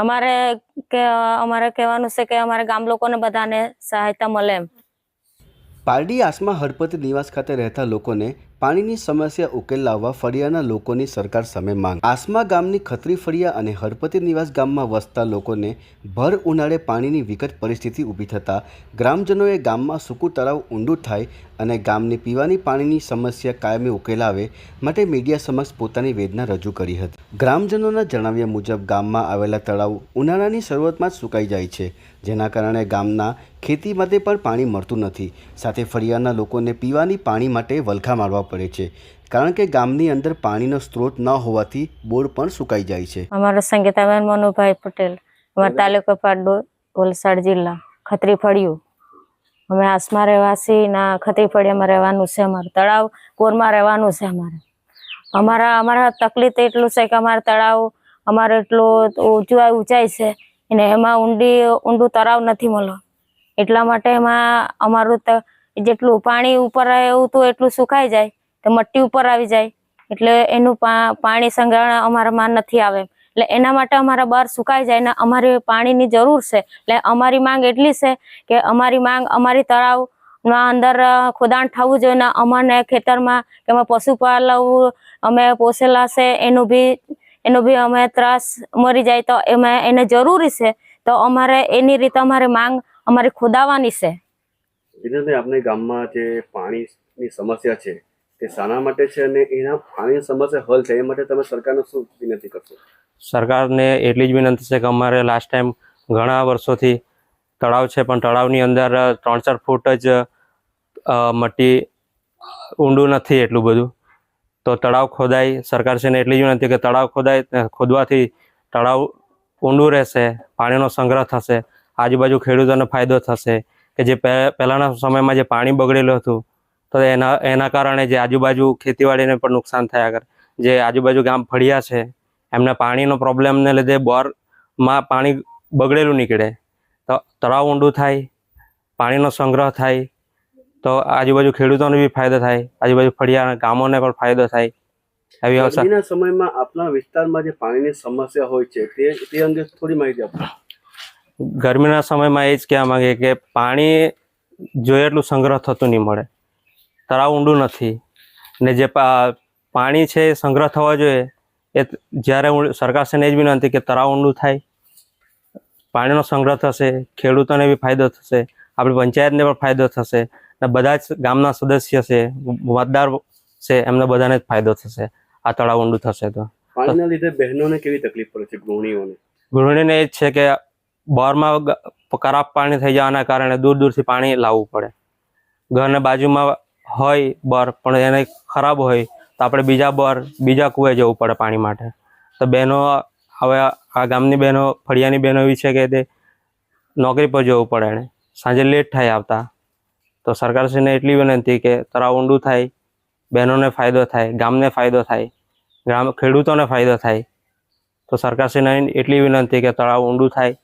અમારે કે, અમારે કહેવાનું છે કે અમારે ગામ લોકોને બધાને સહાયતા મળે એમ. પારડી આસમા હળપતિ નિવાસ ખાતે રહેતા લોકોને પાણીની સમસ્યા ઉકેલ લાવવા ફળિયાના લોકોની સરકાર સામે માંગ. આસમા ગામની ખત્રી ફળિયા અને હરપતિ નિવાસ ગામમાં વસતા લોકોને ભર ઉનાળે પાણીની વિકટ પરિસ્થિતિ ઊભી થતાં ગ્રામજનોએ ગામમાં સૂકું તળાવ ઊંડું થાય અને ગામની પીવાની પાણીની સમસ્યા કાયમી ઉકેલ આવે માટે મીડિયા સમક્ષ પોતાની વેદના રજૂ કરી હતી. ગ્રામજનોના જણાવ્યા મુજબ, ગામમાં આવેલા તળાવ ઉનાળાની શરૂઆતમાં જ સુકાઈ જાય છે, જેના કારણે ગામના ખેતી માટે પણ પાણી મળતું નથી. સાથે ફળિયાના લોકોને પીવાની પાણી માટે વલખા મારવા પડે છે. કારણ કે ગામની અંદર પાણીનો સ્ત્રોત ન હોવાથી બોર પણ સુકાઈ જાય છે. અમારો સંગીતાબેન મનુભાઈ પટેલ, અમારા તાલુકો પાડો, વલસાડ જિલ્લા ખત્રી ફળિયું અમે આસમાં રહેવાસી ના ખત્રી ફળિયામાં રહેવાનું છે અમારું તળાવ કોરમાં રહેવાનું છે અમારે. અમારા અમારા તકલીફ એટલું છે કે અમારા તળાવ અમારે એટલું ઊંચું ઊંચાઈ છે અને એમાં ઊંડી, ઊંડું તળાવ નથી મળો એટલા માટે એમાં અમારું જેટલું પાણી ઉપર એવું તો એટલું સુકાઈ જાય. તો મટ્ટી ઉપર આવી જાય. એટલે એનું પાણી સંગ્રહણ અમારામાં નથી આવે. એટલે એના માટે અમારા બહાર સુકાઈ જાય ને અમારે પાણીની જરૂર છે. એટલે અમારી માંગ એટલી છે કે અમારી માંગ, અમારી તળાવના અંદર ખોદાણ થવું જોઈએ ને અમને ખેતરમાં કે અમે પશુપાલન અમે પોસેલા છે, એનું બી એનો બી અમે ત્રાસ મરી જાય તો એમાં એને જરૂરી છે. તો અમારે એની રીતે અમારે માંગ અમારી ખોદાવાની છે. આપણે ગામમાં જે પાણીની સમસ્યા છે તે શાના માટે છે અને એના પાણીની સમસ્યા હલ થાય, એ માટે તમે સરકારને શું વિનંતી કરશો? સરકારને એટલી જ વિનંતી છે કે અમારે લાસ્ટ ટાઈમ ઘણા વર્ષોથી તળાવ છે, પણ તળાવની અંદર ત્રણ ચાર ફૂટ જ મટી ઊંડું નથી એટલું બધું. તો તળાવ ખોદાય સરકારશ્રીને એટલી જ વિનંતી કે તળાવ ખોદાય ખોદવાથી તળાવ ઊંડું રહેશે, પાણીનો સંગ્રહ થશે, આજુબાજુ ખેડૂતોને ફાયદો થશે, કે જે પહે- પહેલાંના સમયમાં જે પાણી બગડેલું હતું તો એના એના કારણે જે આજુબાજુ ખેતીવાડીને પણ નુકસાન થયા કરે જે આજુબાજુ ગામ ફળિયા છે એમને પાણીનો પ્રોબ્લેમને લીધે બોરમાં પાણી બગડેલું નીકળે. તો તળાવ ઊંડું થાય પાણીનો સંગ્રહ થાય તો આજુબાજુ ખેડૂતોને બી ફાયદો થાય આજુબાજુ ફળિયા ગામોને પણ ફાયદો થાય એવી અવસર. સમયમાં આપણા વિસ્તારમાં જે પાણીની સમસ્યા હોય છે તે તે અંગે થોડી માહિતી આપો. ગરમીના સમયમાં એ જ કહેવા માંગે કે પાણી જોઈએ એટલું સંગ્રહ થતું નહીં મળે. તળાવ ઊંડું નથી. ને જે પાણી છે એ સંગ્રહ થવા જોઈએ. એ જ્યારે સરકારશ્રીને એ જ વિનંતી કે તળાવ ઊંડું થાય. પાણીનો સંગ્રહ થશે ખેડૂતોને બી ફાયદો થશે આપણી પંચાયતને પણ ફાયદો થશે ને બધા જ ગામના સદસ્ય છે મતદાર છે એમને બધાને જ ફાયદો થશે. આ તળાવ ઊંડું થશે તો. પાણીના લીધે બહેનોને કેવી તકલીફ પડે છે ગૃહિણીઓને? ગૃહિણીને એ જ છે કે બોરમાં ખરાબ પાણી થઈ જવાના કારણે દૂર દૂરથી પાણી લાવવું પડે. ઘરની બાજુમાં હોય બર પણ એને ખરાબ હોય તો આપણે બીજા બર બીજા કૂએ જવું પડે પાણી માટે. તો બહેનો, હવે આ ગામની બહેનો, ફળિયાની બહેનો એવી છે કે તે નોકરી પર જવું પડે એને. સાંજે લેટ થાય આવતા. તો સરકારશ્રીને એટલી વિનંતી કે તળાવ ઊંડું થાય, બહેનોને ફાયદો થાય, ગામને ફાયદો થાય ગ્રામ ખેડૂતોને ફાયદો થાય. તો સરકારશ્રીને એટલી વિનંતી કે તળાવ ઊંડું થાય